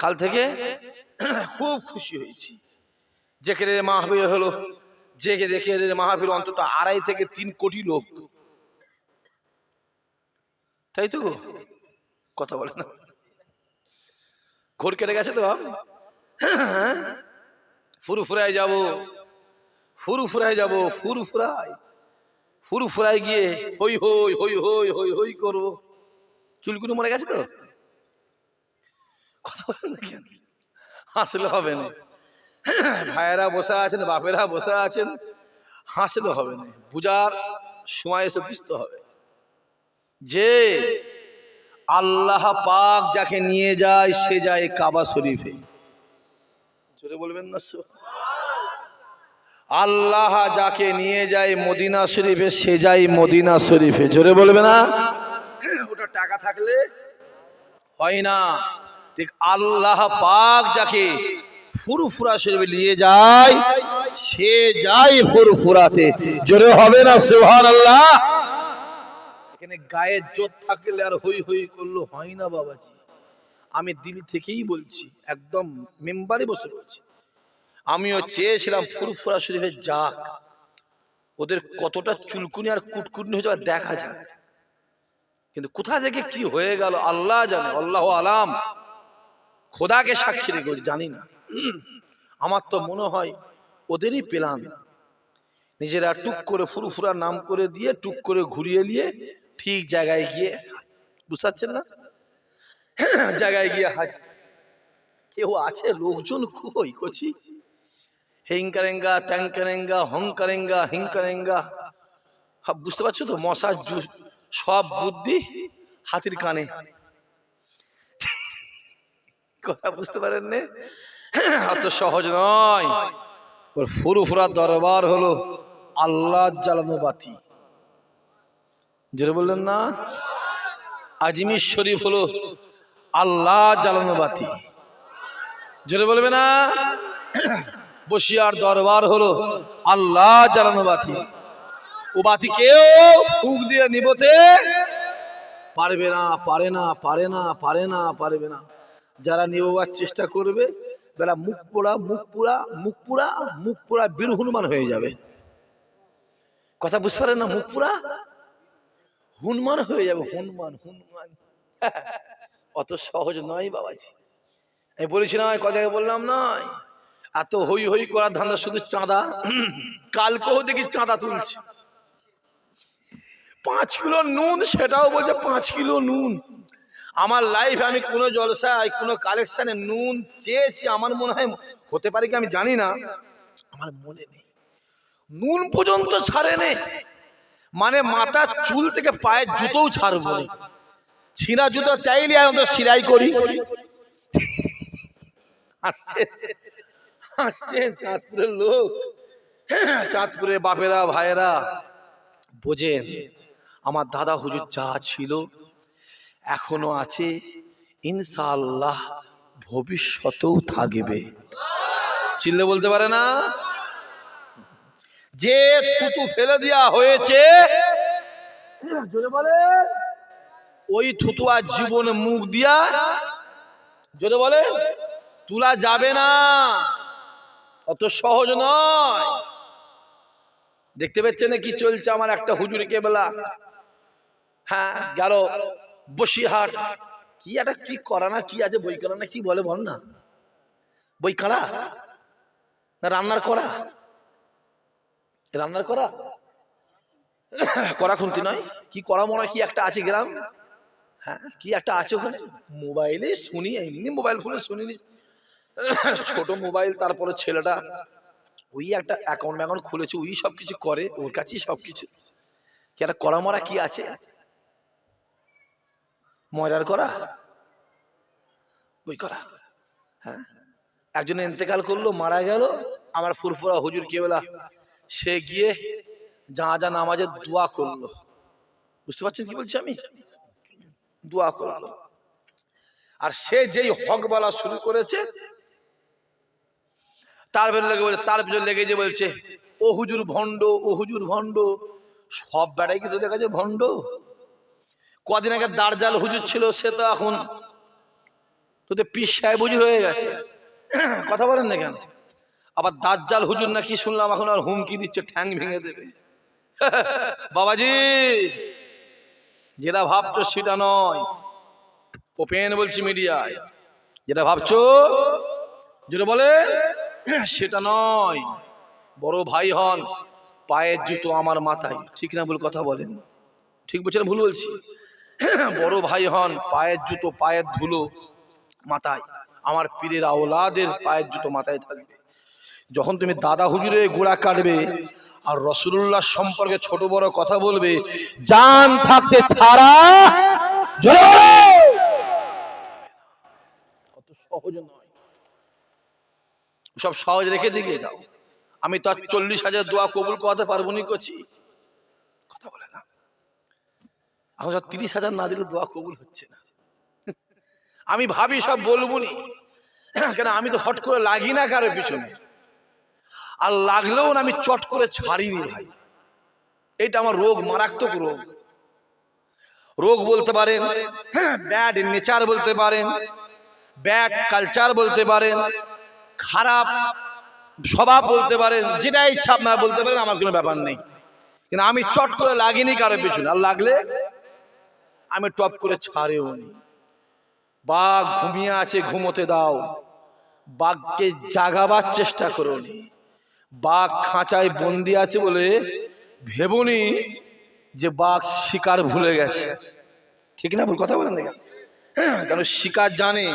কাল থেকে খুব খুশি হয়েছি। জেকের মাহবিল হলো জেকে জেকের মাহবিল অন্তত আড়াই থেকে তিন কোটি লোক। তাই তো গো? কথা বলে না। ঘোর কেটে গেছে তো হ্যাঁ? ফুরু ফুরায় যাব। ফুরু ফুরায় যাব, ফুরু ফুরায়। ফুরু ফুরায় গিয়ে হই হই হই হই হই হই করব। চুলকুনি মরে গেছে তো? কথা হাসলে হবে না। ভাইয়েরা বসে আছেন, বাপেরা বসে আছেন, হাসলে হবে না। বুঝার সময় এসে বুঝতে হবে। যে আল্লাহ পাক যাকে নিয়ে যায়, সে যায় কাবা শরীফে। জোরে বলবেন না আল্লাহ যাকে নিয়ে যায় মদিনা শরীফে, সে যায় মদিনা শরীফে। জোরে বলবে না? ওটা টাকা থাকলে হয় না। ঠিক আল্লাহ পাক যাকে ফুরফুরা শরীফে নিয়ে যায়, সে যায় ফুরফুরাতে। জোরে হবে না সুবহান আল্লাহ এখানে গায়ের জোর থাকলে আর হই হই করল হয় না বাবাজি। আমি দিল থেকেই বলছি, একদম মেম্বারে বসে বলছি। আমিও চেয়েছিলাম ফুরফুরা শরীফের যাক। ওদের কতটা চুলকুনি আর কুটকুটনি হয়ে যাবে দেখা যাক। কিন্তু কোথা থেকে কি হয়ে গেল, আল্লাহ জানে, আল্লাহ আলাম। খোদাকে সাক্ষী রেখে জানি না। আমার তো মনে হয় ওদেরই পেলাম নিজেরা টুক করে ফুরফুরা নাম করে দিয়ে টুক করে ঘুরিয়ে নিয়ে ঠিক জায়গায় গিয়ে বুঝতে পারছেন না? জায়গায় গিয়ে হাজ কেউ আছে? লোকজন কই কচি? হিং করেঙ্গা ত্যাং করেঙ্গা হং করেঙ্গা হিং করেঙ্গা হা, বুঝতে পারছ তো? মশার জু- সব বুদ্ধি হাতির কানে। কথা বুঝতে পারেন নে? অত সহজ নয়। ফুরুফুরা দরবার হলো আল্লাহ জ্বালানো বাতি। যেটা বললেন না? আজমির শরীফ হলো আল্লাহ জ্বালানো বাতি। যেটা বলবে না? বসিয়ার দরবার হলো আল্লাহ জ্বালানো বাতি। ও বাতি কেউ ফুক দিয়ে নিবতে পারবে না, পারে না পারে না পারে না, পারবে না। যারা নিবার চেষ্টা করবে, বেলা মুখ পোড়া, মুখ পুরা মুখ পুরা মুখ পুরা বীর হনুমান হয়ে যাবে। কথা বুঝতে পারেন না, মুখ পুরা হনুমান হয়ে যাবে, হনুমান হনুমান। অত সহজ নয় বাবাজি। আমি বলেছিলাম কথা বললাম নয়। এত হই হই করার ধান্দা, শুধু চাঁদা। কালকেও দেখি চাঁদা তুলছে। পাঁচ কিলো নুন, সেটাও বলছে পাঁচ কিলো নুন। আমার লাইফ আমি কোনো জলসায়, কোনো কালেকশনে নুন চেয়েছি, আমার মনে হয় হতে পারে কি আমি জানি না। আমার মনে নেই। নুন পর্যন্ত ছাড়ে নেই মানে মাথার চুল থেকে পায়ের জুতোও ছাড়বো না। ছিঁড়া জুতো চাইলে আমি তো সিলাই করি। আসছে আসছে চাঁদপুরের লোক। চাঁদপুরের বাপেরা, ভাইয়েরা, বোঝেন, আমার দাদা হুজুর যা ছিল এখনও আছে, ইনশাআল্লাহ ভবিষ্যতেও থাকবে। চিল্লে বলতে পারে না? যে থুতু ফেলে দেওয়া হয়েছে বলে, ওই থুতু আর জীবনে মুখ দিয়া, জোরে বলে, তোলা যাবে না। অত সহজ নয়। দেখতে পাচ্ছেন কি চলছে আমার একটা হুজুরি কেবলা? হ্যাঁ গেল। বসিরহাট। কি একটা, কি করা না, কি আছে, বই করা না, কি বলে বল না? বই কাড়া? না রান্নার করা রান্নার করা করা খুনতি নয়। কি করা মরা, কি একটা আছে গ্রাম? হ্যাঁ কি একটা আছে ওখানে? মোবাইলে শুনি, এমনি মোবাইল ফোনে শুনিনি। ছোট মোবাইল, তারপরে ছেলেটা, ওই একটা অ্যাকাউন্ট অ্যাকাউন্ট খুলেছে, ওই সব কিছু করে, ওর কাছেই সব কিছু কি একটা করা মরা, কি আছে? মজার করা? ওই করা। হ্যাঁ? একজন ইন্তেকাল করল, মারা গেল। আমার ফুরফুরা হুজুর কে বলা? সে গিয়ে যা যা নামাজের দোয়া করল। বুঝতে পারছেন কি বলছি আমি? দোয়া করল। আর সে যেই হক বলা শুরু করেছে, তার পেছনে লেগে বলছে তার পেছনে লেগে যে বলছে, ও হুজুর ভণ্ড, ও হুজুর ভণ্ড, সব বেড়াই কি তোদের কাছে ভণ্ড? কদিন আগে দার্জাল হুজুর ছিল, সে তো এখন তোদের পিস সাহেব হুজুর হয়ে গেছে। কথা বলেন না কেন? আবার দাজ্জাল হুজুর নাকি শুনলাম, এখন আর হুমকি দিচ্ছে, ঠ্যাং ভেঙে দেবে। বাবাজি, যেটা ভাবছ সেটা নয়। ওপেন বলছি মিডিয়ায়। যেটা ভাবছ, যেটা বলে, সেটা নয়। বড় ভাই হন, পায়ের জুতো আমার মাথায়। ঠিক না বলে কথা বলেন? ঠিক বলছেন ভুল বলছি? বড় ভাই হন, পায়ের জুতো, পায়ের ধুলো মাথায়। আমার পীরের আওলাদের পায়ের জুতো মাথায় থাকবে। যখন তুমি দাদা হুজুরে গোড়া কাটবে আর রসুল্লাহ সম্পর্কে ছোট বড় কথা বলবে, জান থাকতে ছাড়া সহজ নয়। সব সহজ রেখে দিকে যাও। আমি তো আর চল্লিশ হাজার দোয়া কবুল করাতে পারব নি করছি কথা বলে না এখন সব তিরিশ হাজার না দিলে দোয়া কবুল হচ্ছে না। আমি ভাবি সব বলব নি। কেন আমি তো হট করে লাগি না কারও পিছনে। আর লাগলেও না আমি চট করে ছাড়িনি ভাই। এটা আমার রোগ মারাত্মক রোগ। রোগ বলতে পারেন হ্যাঁ ব্যাড নেচার বলতে পারেন ব্যাড কালচার বলতে পারেন খারাপ স্বভাব বলতে পারেন যেটা ইচ্ছা আপনারা বলতে পারেন আমার কোনো ব্যাপার নেই। কিন্তু আমি চট করে লাগিনি কারও পিছনে। আর লাগলে আমি টপ করে ছাড়েও নি। বাঘ ঘুমিয়ে আছে, ঘুমোতে দাও। বাঘকে জাগাবার চেষ্টা করো নি। বাঘ খাঁচায় বন্দি আছে বলে ভেবনি যে বাঘ শিকার ভুলে গেছে। ঠিক না কথা বলেন দেখেন। কারণ শিকার জানে।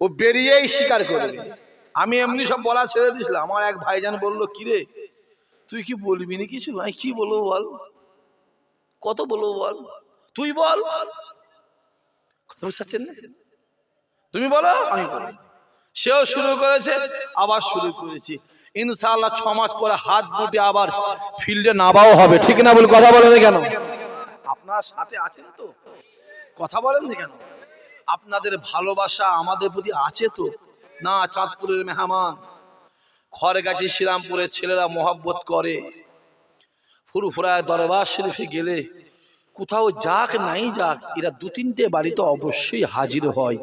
ও বেরিয়েই শিকার করবে। আমি এমনি সব বলা ছেড়ে দিয়েছিলাম। আমার এক ভাইজান বলল কিরে তুই কি বলবি না কিছু? আমি কি বলব বল? কত বলব বল? তুই বল। কথা না? তুমি বলো, আমি বলি। সেও শুরু করেছে, আবার শুরু করেছি। ইনশাআল্লাহ ছ মাস পরে হাত মুটে আবার ফিল্ডে নামাও হবে। ঠিক না বলে কথা বলেন কেন? আপনার সাথে আছেন তো? কথা বলেন কেন? আপনাদের ভালোবাসা আমাদের প্রতি আছে তো? না, চাঁদপুরের মেহমান। খড়গাছি শ্রীরামপুরের ছেলেরা মহব্বত করে। ফুরফুরায় দরবার শরীফে গেলে কোথাও যাক নাই যাক এরা দু তিনটে বাড়িতে অবশ্যই হাজির হয়।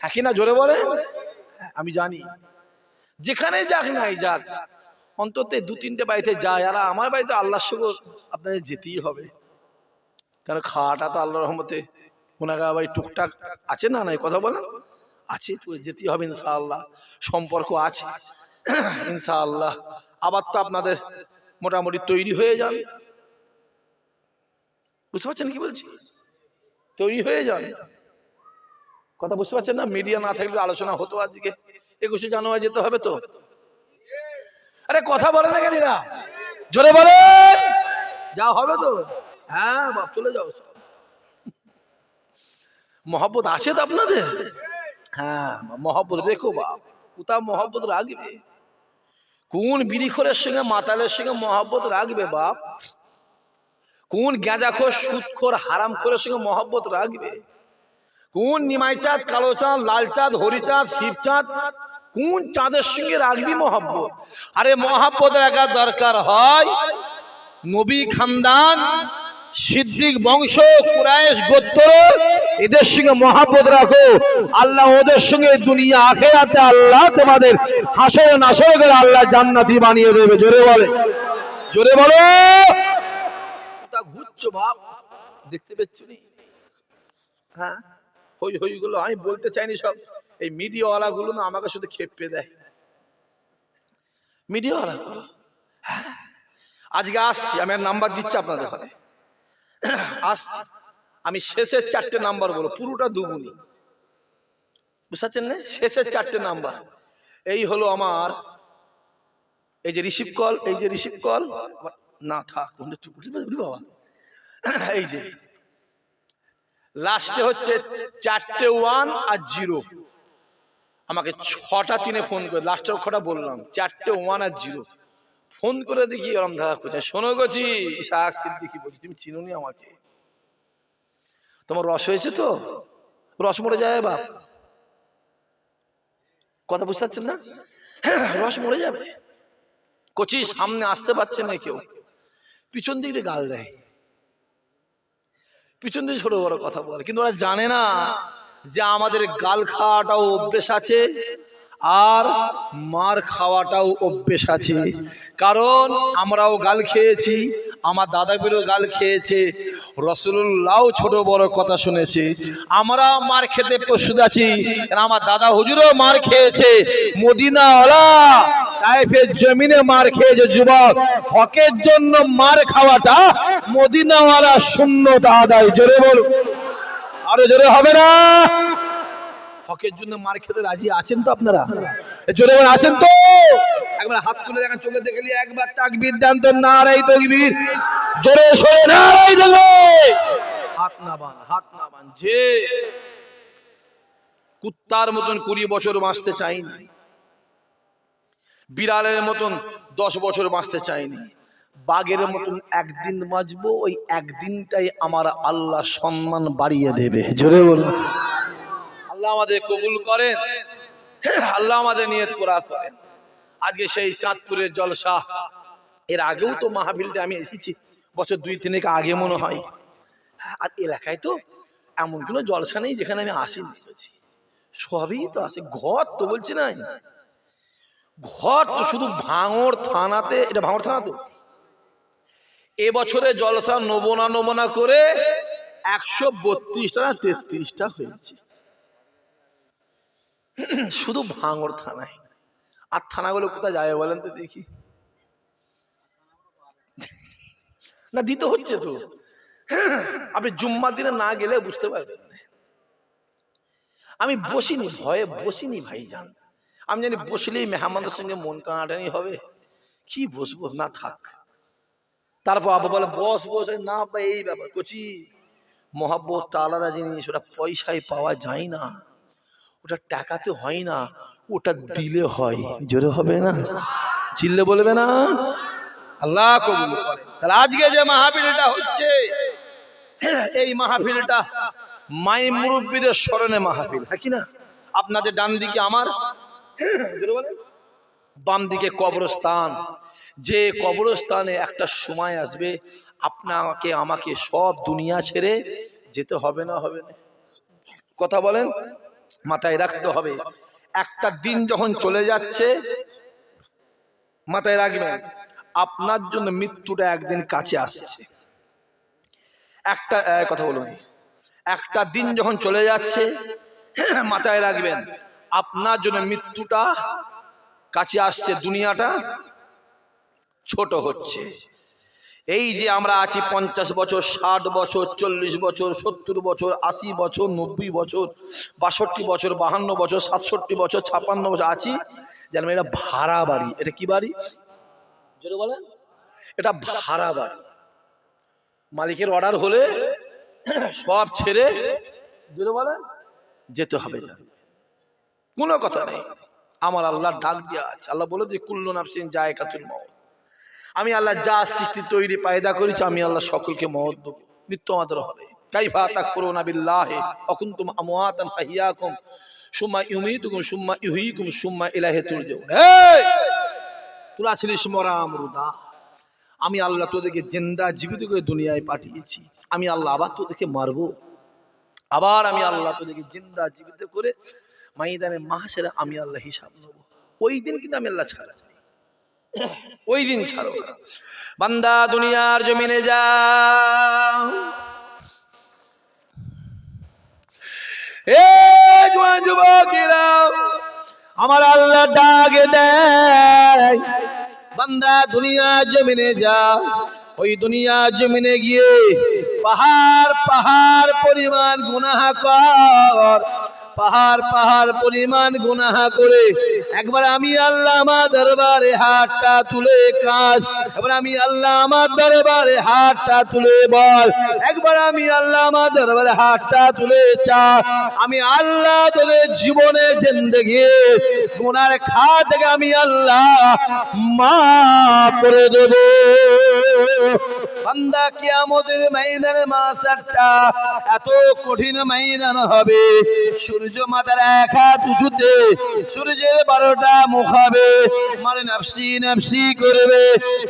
হ্যাঁ কি না জোরে বলে আমি জানি। যেখানে যাক নাই যাক অন্তত দু তিনটে বাড়িতে যায়। আর আমার বাড়িতে আল্লাহর সঙ্গে আপনাদের যেতেই হবে। কারণ খাওয়াটা তো আল্লাহ রহমতে। ওনাকে বাড়ি টুকটাক আছে না নাই? কথা বলেন। আছে তো যেতেই হবে ইনশাআল্লাহ। সম্পর্ক আছে। ইনশাআল্লাহ। আবার তো আপনাদের মোটামুটি তৈরি হয়ে যান। বুঝতে পারছেন কি বলছি? তৈরি হয়ে যান। কথা বুঝতে পারছেন না? মিডিয়া না থাকলে আলোচনা হতো আজকে। একুশে জানুয়ারি যেতে হবে তো। আরে কথা বলে না কেন? জোরে বলে! যা হবে তো। হ্যাঁ বাপ, চলে যাও মহব্বত আছে তো আপনাদের? হ্যাঁ মহব্বত রেখো বাপ। কোথাও মহব্বত রাখবে? কোন বিড়িখোরের সঙ্গে মাতালের সঙ্গে মহব্বত রাখবে বাপ? কোন গ্যাঁজাখোর সুদখোর হারামখোরের সঙ্গে মহব্বত রাখবে? কোন নিমাই চাঁদ কালো চাঁদ লাল চাঁদ হরি চাঁদ শিব চাঁদ কোন চাঁদের সঙ্গে রাখবি মহব্বত? আরে মহাব্বত রাখার দরকার হয় নবী খানদান, সিদ্দিক বংশ, কুরাইশ গোত্র, এদের সঙ্গে মহাব্বত রাখো। আল্লাহ ওদের সঙ্গে দুনিয়া আখেরাতে আল্লাহ তোমাদের হাসরে করে আল্লাহ জান্নাতি বানিয়ে দেবে। জোরে বলে। জোরে বলো। বাপ দেখতে পেচ্ছ হ্যাঁ? হই হই গুলো, আমি বলতে চাইনি সব। এই মিডিয়াওয়ালা গুলো না আমাকে শুধু খেপে দেয়। মিডিয়াওয়ালা? গুলো হ্যাঁ। আজকে আসছি, আমি নাম্বার দিচ্ছি আপনাদের ঘরে আসছি। আমি শেষের চারটে নাম্বার বলো, পুরোটা দুগুনি বুঝতে না? শেষের চারটে নাম্বার। এই হলো আমার, এই যে রিসিভ কল এই যে রিসিভ কল না, থাক বাবা। এই যে লাস্টে হচ্ছে চারটে ওয়ান আর জিরো আমাকে ছটা তিনে ফোন করে লাস্টের কটা বললাম, চারটে ওয়ান আর জিরো ফোন করে দেখি ওরম ধারা কোথায়। শোনো গেছি শাক সিদ্দিকি বলছি, তুমি চিনুনি আমাকে? তোমার রস হয়েছে তো? রস মরে যায় বাপ। কথা বুঝতে পারছেন না? রস মরে যাবে। কচি সামনে আসতে পারছে না কেউ। পিছন দিক দিয়ে গাল দেয়। পিছন দিয়ে ছোট বড় কথা বলে, কিন্তু ওরা জানে না যে আমাদের গাল খাওয়াটাও অভ্যেস আছে আর মার খাওয়াটাও অভ্যেস আছে। কারণ আমরাও গাল খেয়েছি, আমার দাদা দাদাগুলো গাল খেয়েছে রসুল্লাহ ছোট বড় কথা শুনেছে আমরা মার খেতে প্রস্তুত আছি আমার দাদা হুজুরও মার খেয়েছে, মদিনাওয়ালা তাইফের জমিনে মার খেয়েছে যুবক, হকের জন্য মার খাওয়াটা মদিনাওয়ালা আদায়, জোরে বল আরও জোরে হবে না? হকের জন্য মার খেতে রাজি আছেন তো আপনারা? জোরে বল আছেন তো? একবার হাত তুলে দেখেন, চোখে দেখলি একবার তাকবীর দেন তো নারাই তকবীর। জোরে নারাই হাত না বান হাত না বান যে কুত্তার মতন কুড়ি বছর বাঁচতে চাইনি বিড়ালের মতন দশ বছর বাঁচতে চাইনি। বাঘের মতন একদিন বাঁচবো, ওই একদিনটাই আমার আল্লাহ সম্মান বাড়িয়ে দেবে। জোরে বলুন। আল্লাহ আমাদের কবুল করেন। আল্লাহ আমাদের নিয়ত করা করেন। আজকে সেই চাঁদপুরের জলসা, এর আগেও তো মাহফিলটা আমি এসেছি, বছর দুই তিনেক আগে মনে হয়। আর এলাকায় তো এমন কোনো জলসা নেই যেখানে আমি আসিনি। সবই তো আছে, ঘর তো বলছি না ঘর তো শুধু ভাঙর থানাতে, এটা ভাঙর থানা তো এবছরে জলসা নবনা নবনা করে একশো বত্রিশটা না তেত্রিশটা হয়েছে। শুধু ভাঙর থানায়। আর থানাগুলো কোথায় যাবে বলেন তো দেখি। না, দিতে হচ্ছে তো। আপনি জুম্মা দিনে না গেলে বুঝতে পারবেন আমি বসিনি, ভয়ে বসিনি ভাই ভাইজান। আমি জানি বসলেই মেহমানদের সঙ্গে মন টানাটানি হবে। কি বসবো? না থাক। তারপর আবার বলে বস বস না বা এই ব্যাপার। কচি মহাব্বত আলাদা জিনিস ওটা পয়সায় পাওয়া যায় না। ওটা টাকাতে হয় না ওটা দিলে হয়। জোরে হবে না? চিল্লে বলবে না? আল্লাহ কবুল করে। তাহলে আজকে যে মাহফিলটা হচ্ছে এই মাহফিলটা মাই মুরব্বীদের স্মরণে মাহফিল হ্যাঁ কি না? আপনাদের ডান দিকে আমার? বাম দিকে কবরস্থান। যে কবরস্থানে একটা সময় আসবে আপনাকে আমাকে সব দুনিয়া ছেড়ে যেতে হবে না হবে না। কথা বলেন, মাথায় রাখতে হবে। একটা দিন যখন চলে যাচ্ছে, মাথায় রাখবেন, আপনার জন্য মৃত্যুটা একদিন কাছে আসছে। একটা কথা বলুন। একটা দিন যখন চলে যাচ্ছে, মাথায় রাখবেন আপনার জন্য মৃত্যুটা কাছে আসছে, দুনিয়াটা ছোট হচ্ছে। এই যে আমরা আছি পঞ্চাশ বছর, ষাট বছর, চল্লিশ বছর, সত্তর বছর, আশি বছর, নব্বই বছর, বাষট্টি বছর, বাহান্ন বছর, সাতষট্টি বছর, ছাপান্ন বছর আছি যেন এটা ভাড়া বাড়ি। এটা কি বাড়ি? বলেন। এটা ভাড়া বাড়ি। মালিকের অর্ডার হলে সব ছেড়ে বলেন, যেতে হবে জানবে কোনো কথা নেই। আমার আল্লাহ ডাক দেওয়া আছে। আল্লাহ বলে যে, কুল্লু নাফসিন যায় কাতুল মত আমি আল্লাহ যা সৃষ্টি তৈরি পায়দা করেছি, আমি আল্লাহ সকলকে মহৎ দেবো মৃত্যু আমাদের হবে। কাইফা ওয়া কুনতুম আমওয়াতান ফাহিয়াকুম, সুম্মা ইউমীতুকুম, সুম্মা ইউহয়িকুম সুম্মা ইলাইহি তুরজাউন। এই তোরা ছিলিস মরা আমরুদা আমি আল্লাহ তোদেরকে জিন্দা জীবিত করে দুনিয়ায় পাঠিয়েছি। আমি আল্লাহ আবার তোদেরকে মারবো। আবার আমি আল্লাহ তোদেরকে জিন্দা জীবিত করে মাইদানে মাহাসের আমি আল্লাহ হিসাব নেব। ওই দিন কিন্তু আমি আল্লাহ ছাড়া ওই দিন ছাড়ো। না বান্দা দুনিয়ার জমিনে যা এ জোয়ান যুবকেরা আমার আল্লাহ ডাক দেয়। বান্দা দুনিয়া জমিনে যা ওই দুনিয়া জমিনে গিয়ে পাহাড় পাহাড় পরিমাণ গুনাহ কর। পাহাড় পাহাড় পরিমাণ গুনাহা করে একবার আমি আল্লাহ আমার দরবারে হাতটা তুলে কাজ একবার আমি আল্লাহ আমার দরবারে হাতটা তুলে বল। একবার আমি আল্লাহ আমার দরবারে হাতটা তুলে চা। আমি আল্লাহ তোদের জীবনে জিন্দগি, গুনার খা থেকে আমি আল্লাহ মা করে দেব। বান্দা কিয়ামতের ময়দানে মাসারটা এত কঠিন ময়দান হবে। শুরু সূর্য মাতার এক হাত সূর্যের বারোটা মুখ হবে। মানে নাফসি নাফসি করবে।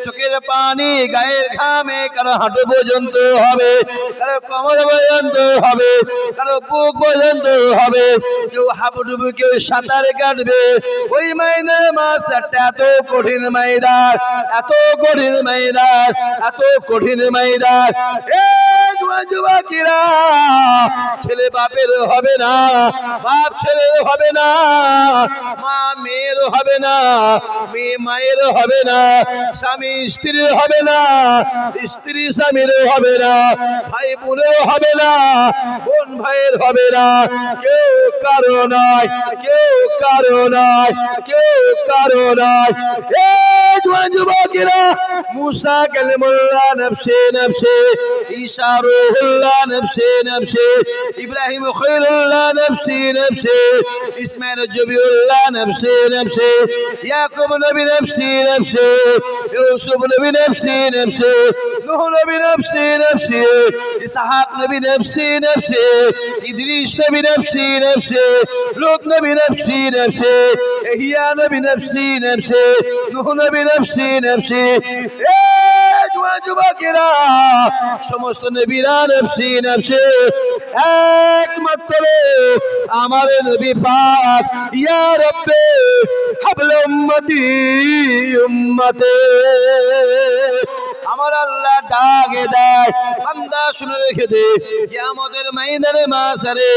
চোখের পানি গায়ের ঘামে কারও হাঁটু পর্যন্ত হবে। কারও কমর পর্যন্ত হবে। কারও বুক পর্যন্ত হবে। কেউ হাবুডুবু, কেউ সাঁতার কাটবে। ওই ময়দানে মাছটা এত কঠিন ময়দান, এত কঠিন ময়দান, এত কঠিন ময়দান। এ ছেলে বাপের হবে না। বাপ ছেলের হবে না, মা মেয়ের হবে না, মেয়ে মায়ের হবে না, স্বামী স্ত্রীর হবে না, স্ত্রী স্বামীর হবে না, ভাই বোনের হবে না, বোন ভাইয়ের হবে না। কেউ কারও নয়, কেউ কারও নয়, কেউ কারও নয়। যুবকেরা মুসা কালিমুল্লাহ নফসে নফসে ঈসা রুহুল্লাহ নফসে নফসে, ইব্রাহিম খলিলুল্লাহ নফসে নফসে ইসমাইল জবিউল্লাহ নফসে নফসে ইয়াকুব নবী নফসে নফসে ইউসুফ নবী নফসে নফসে নূহ নবী নফসে নফসে ইসহাক নবী নফসে নফসে ইদ্রিস নবী নফসে নফসে লূত নবী নফসে নফসে ইহইয়া নবী নফসে নফসে নূহ নবী নফসে নফসে এ সমস্ত নবীরা নফসি নফসে একমাত্র আমার নবী পাক ইয়া রব্বে হাবল উম্মতে। আমার আল্লাহ ডাকে দেয়, বান্দা শুনে রেখে দে, কিয়ামতের ময়দানে মাসারে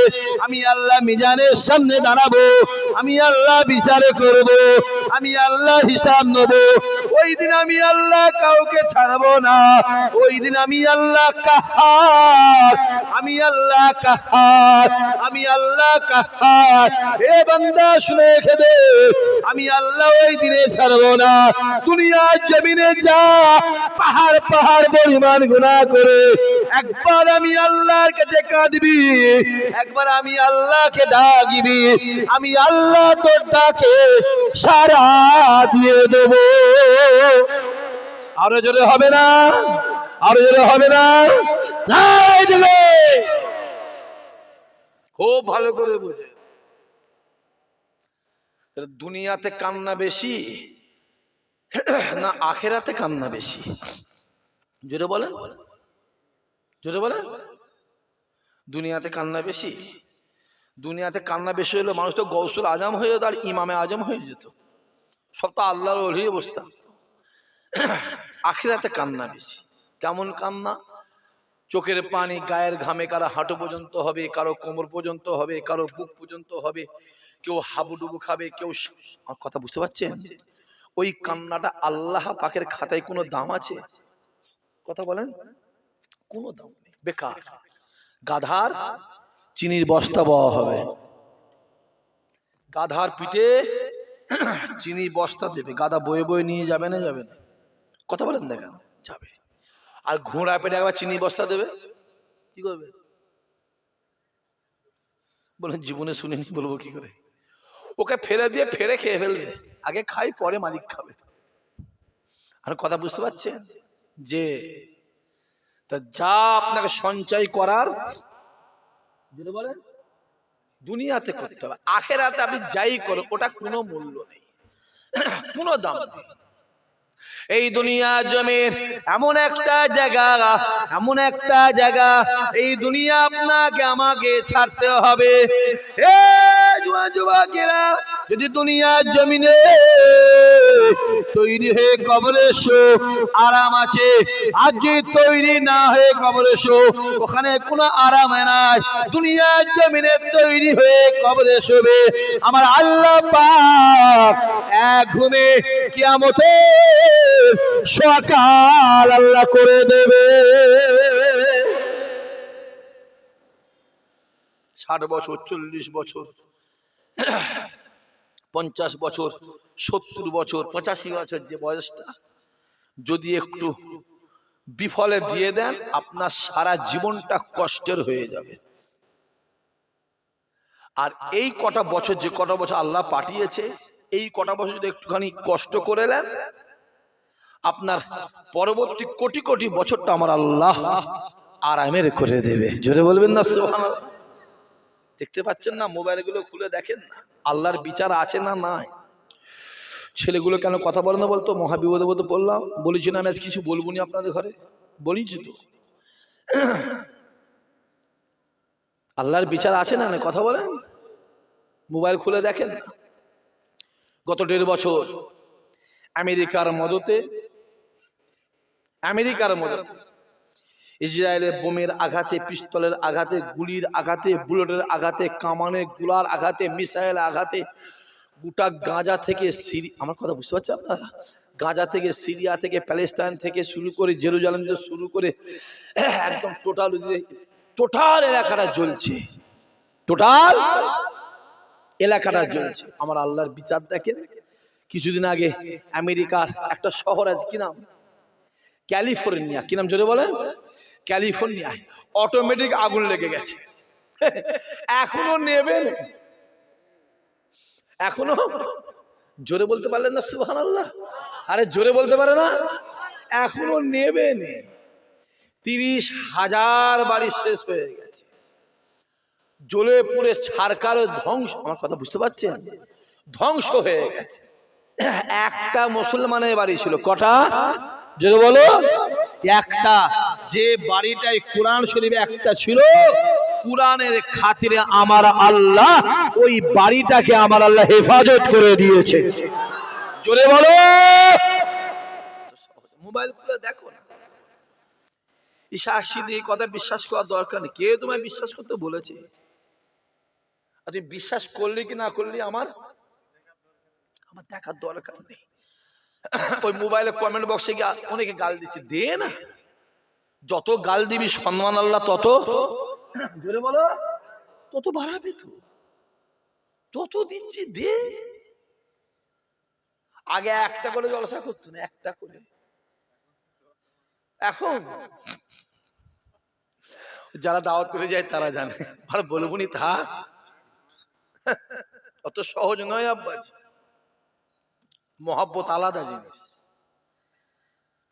আমি আল্লাহ মিজানের সামনে দাঁড়াবো, আমি আল্লাহ বিচারে করব, আমি আল্লাহ হিসাব নেব। ওই দিন আমি আল্লাহ কাউকে ছাড়বো না, ওই দিন আমি আল্লাহ কাহার, আমি আল্লাহ কাহার, আমি আল্লাহ কাহার। এ বান্দা শুনে রেখে দে, আমি আল্লাহ ওই দিনে ছাড়বো না, দুনিয়ার জমিনে যা পাহাড় পাহাড় পাহাড় পরিমাণ গুণা করে একবার আমি আল্লাহর কাছে কাঁদবি, একবার আমি আল্লাহকে ডাকবি, আমি আল্লাহ তোর ডাকে সারা দিয়ে দেব। আরও জোরে হবে না? আরও জোরে হবে না? খুব ভালো করে বুঝে। দুনিয়াতে কান্না বেশি, না আখেরাতে কান্না বেশি? জোরে বলেন। জোরে বলেন। দুনিয়াতে কান্না বেশি। দুনিয়াতে কান্না বেশি হলে মানুষ তো গৌসুল আজম হয়ে যেত আর ইমামে আজম হয়ে যেত। সব তো আল্লাহর ওলিয়ে বসতাম আখিরাতে কান্না বেশি। কেমন কান্না? চোখের পানি, গায়ের ঘামে কারও হাঁটু পর্যন্ত হবে, কারও কোমর পর্যন্ত হবে, কারও বুক পর্যন্ত হবে, কেউ হাবুডুবু খাবে, কেউ কথা বুঝতে পারছেন? ওই কান্নাটা আল্লাহ পাকের খাতায় কোনো দাম আছে? কথা বলেন? কোনো দাম নেই। বেকার। গাধার চিনির বস্তা বওয়া হবে। গাধার পিঠে চিনি বস্তা দেবে। গাধা বয়ে বয়ে নিয়ে যাবে না যাবে না। কথা বলেন দেখেন যাবে। আর ঘোড়া পেটে একবার চিনি বস্তা দেবে? কি করবে? বলেন জীবনে শুনিনি বলব কি করে? ওকে ফেলে দিয়ে ফেরে খেয়ে ফেলবে। আগে খাই পরে মালিক খাবে। আর কথা বুঝতে পারছেন? যে যা আপনাকে সঞ্চয় করার বলেন, দুনিয়াতে করতে হবে। আখেরাতে আপনি যাই করো ওটা কোনো মূল্য নেই। কোনো দাম এই দুনিয়া জমির এমন একটা জায়গা, এমন একটা জায়গা, এই দুনিয়া আপনাকে, আমাকে ছাড়তে হবে। এ যুবা যুবকেরা যদি দুনিয়ার জমিনে তৈরি হয়ে কবরে এসো, আরাম আছে। আর যদি তৈরি না হয়ে কবরে এসো, ওখানে কোনো আরাম নাই। দুনিয়ার জমিনে তৈরি হয়ে কবরে শোবে আমার আল্লাহ পাক এক ঘুমে কিয়ামতে সকাল আল্লাহ করে দেবে। ষাট বছর, চল্লিশ বছর। পঞ্চাশ বছর, সত্তর বছর, পঁচাশি বছর যে বয়সটা, যদি একটু বিফলে দিয়ে দেন, আপনার সারা জীবনটা কষ্টের হয়ে যাবে আর এই কটা বছর, যে কটা বছর আল্লাহ পাঠিয়েছে, এই কটা বছর যদি একটুখানি কষ্ট করে নেন, আপনার পরবর্তী কোটি কোটি বছরটা আমার আল্লাহ আরামের করে দেবে জোরে বলবেন না, সুবহানাল্লাহ? দেখতে পাচ্ছেন না? মোবাইলগুলো খুলে দেখেন না। আল্লাহর বিচার আছে না নাই? ছেলেগুলো কেন কথা বলে না বলতো? মহাবিপদে বলতে বললাম বলেছি না, আমি আজ কিছু বলব নি আপনাদের ঘরে? বলিছি তো। আল্লাহর বিচার আছে না না কথা বলেন। মোবাইল খুলে দেখেন না। গত দেড় বছর আমেরিকার মদতে আমেরিকার মদতে ইসরায়েলের বোমের আঘাতে, পিস্তলের আঘাতে, গুলির আঘাতে, বুলেটের আঘাতে, কামানেরগুলার আঘাতে মিসাইল আঘাতে, গোটা গাঁজা থেকে সিরি, আমার কথা বুঝতে পারছেন আপনারা? গাঁজা থেকে সিরিয়া থেকে, প্যালেস্তাইন থেকে শুরু করে, জেরুজালেম থেকে শুরু করে, একদম টোটাল টোটাল এলাকাটা জ্বলছে। টোটাল এলাকাটা জ্বলছে। আমার আল্লাহর বিচার দেখেন, কিছুদিন আগে আমেরিকার একটা শহর আছে, কি নাম? ক্যালিফোর্নিয়া, কি নাম জোরে বলেন? ক্যালিফোর্নিয়ায় অটোমেটিক আগুন লেগে গেছে। এখনও নেবেন? এখনও? জোরে বলতে পারলেন না সুহান আল্লাহ আরে জোরে বলতে পারে না? এখনও নেবেন? তিরিশ হাজার বাড়ি শেষ হয়ে গেছে। জ্বলে পুরে ছারকার ধ্বংস, আমার কথা বুঝতে পারছেন? ধ্বংস হয়ে গেছে। একটা মুসলমানের বাড়ি ছিল, কটা? যদি বলো। একটা, যে বাড়িটাই কোরআন শরীফে একটা ছিল, কোরআনের খাতিরে আমার আল্লাহ ওই বাড়িটাকে আমার আল্লাহ হেফাজত করে দিয়েছে। জোরে বলো। মোবাইল খুলে দেখো না। ঈশা এই কথা বিশ্বাস করার দরকার নেই। কে তোমায় বিশ্বাস করতে বলেছে? আর তুমি বিশ্বাস করলে কি না করলে আমার? আমার দেখার দরকার নেই। ওই মোবাইলে কমেন্ট বক্সে গিয়ে অনেকে গাল দিচ্ছে। দে না। যত গাল দিবি সম্মান আল্লাহ, তত জোরে বলো, তত বাড়াবে তো। তত দিচ্ছি, দে। আগে একটা করে জলসা করতো না, একটা করে। এখন যারা দাওয়াত করে যায়, তারা জানে। আর বলব নি, থাক। অত সহজ নয়, আব্বাজ। মহাব্বত আলাদা জিনিস।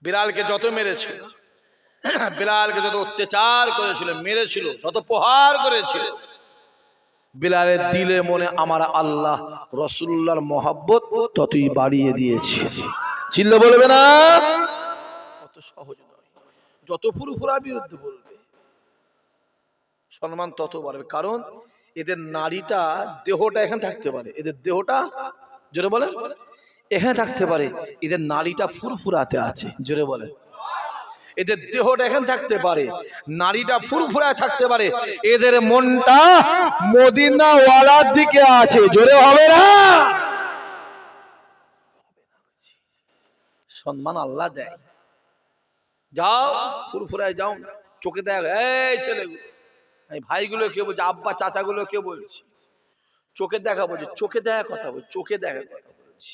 বিড়ালকে যত মেরেছিল বিলালকে যত অত্যাচার করেছিল, মেরেছিল, যত প্রহার করেছিল, বিলালের দিলে মনে আমার আল্লাহ রসুল্লার মহাব্বত ততই বাড়িয়ে দিয়েছে। চিল্ল বলবে না? অত সহজ নয়। যত ফুরফুরা বিরুদ্ধে বলবে, সম্মান তত বাড়বে। কারণ এদের নারীটা দেহটা এখানে থাকতে পারে। এদের দেহটা, যেটা বলে এখানে থাকতে পারে, এদের নারীটা ফুরফুরাতে আছে, জোরে বলে এদের দেহটা এখানে থাকতে পারে, নারীটা ফুরফুরায় থাকতে পারে, এদের মনটা মদিনাওয়ালার দিকে আছে, জোরে হবে না? সম্মান আল্লাহ দেয়। যাও, ফুরফুরায় যাও না, চোখে দেখ এই ছেলেগুলো ভাইগুলো কে বলছে, আব্বা চাচাগুলো কে বলছি। চোখে দেখা বলছে, চোখে দেখা কথা বলছি, চোখে দেখা কথা বলছি।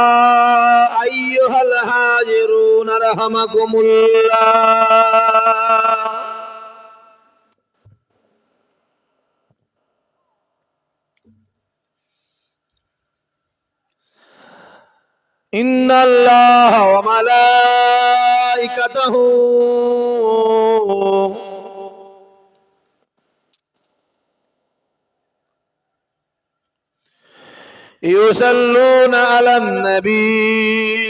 أيها الهاجرون رحمكم الله إن الله وملائكته يصلون على النبي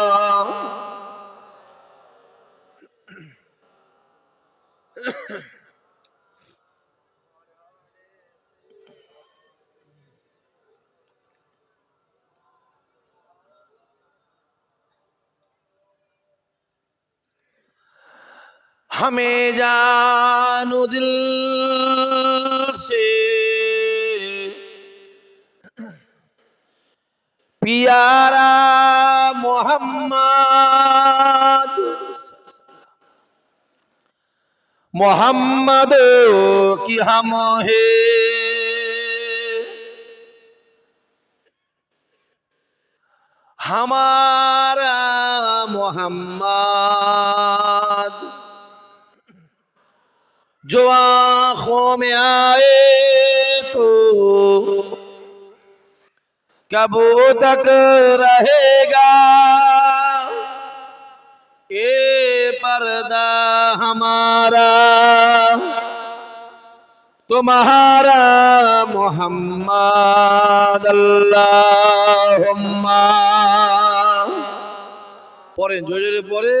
हमें जानो दिल से प्यारा मोहम्मद मोहम्मद की हम है हमारा मोहम्मद जो आंखों में आए तो कब तक रहेगा ये पर्दा हमारा तुम्हारा मोहम्मद अल्लाहुम्मा পড়েন জোরে জোরে পড়ে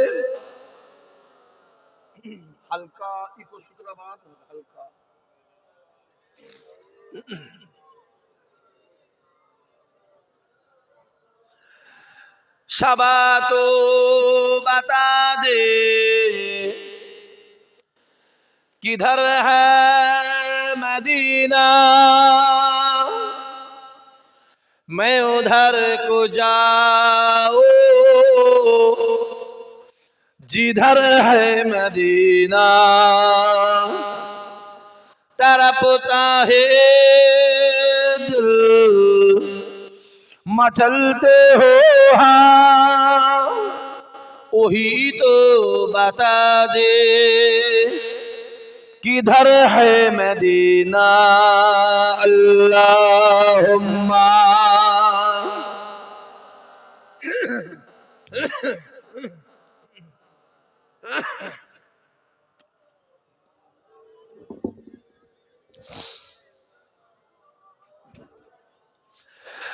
হালকা शाबा तो बता दे किधर है मदीना मैं उधर को जाओ जिधर है मदीना तरपता है दिल। मचलते हो हाँ। वही तो बता दे किधर है मदीना। अल्लाहुम्मा।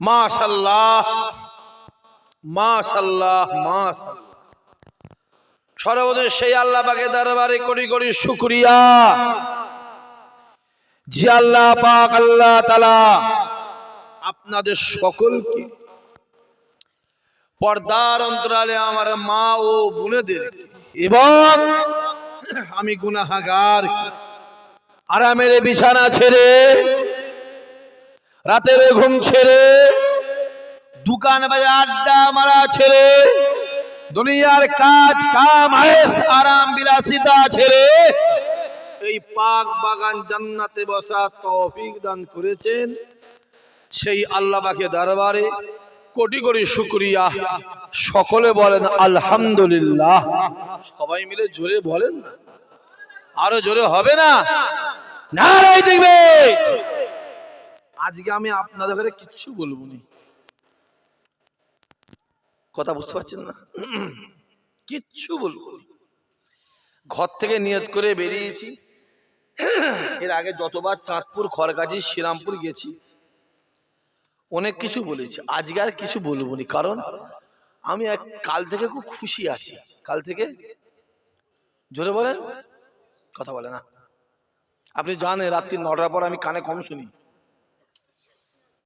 মাশাল্লাহ মাশাল্লাহ মাশাল্লাহ। সেই আল্লাহ পাকে দরবারে করি করি শুকরিয়া। যে আল্লাহ পাক, আল্লাহ তালা আপনাদের সকলকে পর্দার অন্তরালে আমার মা ও বোনেদের এবং আমি গুনাহাগার আরামের বিছানা ছেড়ে রাতের ঘুম ছেড়ে দোকান বাজার আড্ডা মারা ছেড়ে দুনিয়ার কাজ কাম আয়েস আরাম বিলাসিতা ছেড়ে এই পাক বাগান জান্নাতে বসা তৌফিক দান করেছেন সেই আল্লাহ পাকে দরবারে কোটি কোটি শুকরিয়া। সকলে বলেন আলহামদুলিল্লাহ। সবাই মিলে জোরে বলেন না। আরও জোরে হবে না? নারাই দেখবে আজকে আমি আপনাদের ঘরে কিচ্ছু বলব নি। কথা বুঝতে পারছেন না? কিচ্ছু বলব। ঘর থেকে নিয়ত করে বেরিয়েছি। এর আগে যতবার চাঁদপুর, খড়গাছি, শ্রীরামপুর গেছি, অনেক কিছু বলেছি। আজকে আর কিছু বলব নি, কারণ আমি এক কাল থেকে খুব খুশি আছি। কাল থেকে? জোরে বলেন। কথা বলে না। আপনি জানেন রাত্রি নটার পর আমি কানে কম শুনি।